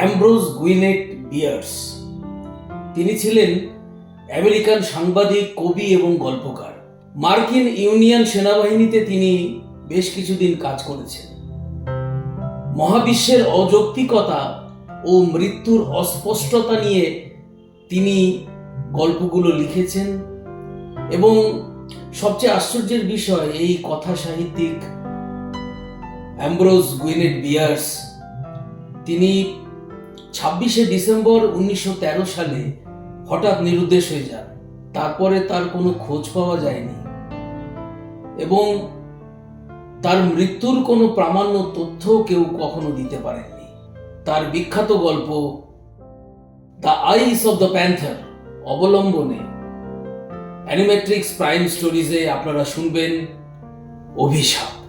অ্যাম্ব্রোজ গুইনেট বিয়ার্স। তিনি ছিলেন আমেরিকান সাংবাদিক, কবি এবং গল্পকার। মার্কিন ইউনিয়ন সেনাবাহিনীতে তিনি বেশ কিছুদিন কাজ করেছেন। মহাবিশ্বের অযৌক্তিকতা ও মৃত্যুর অস্পষ্টতা নিয়ে তিনি গল্পগুলো লিখেছেন এবং সবচেয়ে আশ্চর্যের বিষয়, এই কথা সাহিত্যিক অ্যাম্ব্রোজ গুইনেট বিয়ার্স তিনি ছাব্বিশে ডিসেম্বর উনিশশো তেরো সালে হঠাৎ নিরুদ্দেশ হয়ে যান তারপরে তার কোনো খোঁজ পাওয়া যায়নি। এবং তার মৃত্যুর কোনো প্রামাণ্য তথ্য কেউ কখনো দিতে পারেননি। তার বিখ্যাত গল্প, the eyes of the panther অবলম্বনে অ্যানিমেট্রিক্স প্রাইম স্টোরিজে আপনারা শুনবেন অভিশাপ।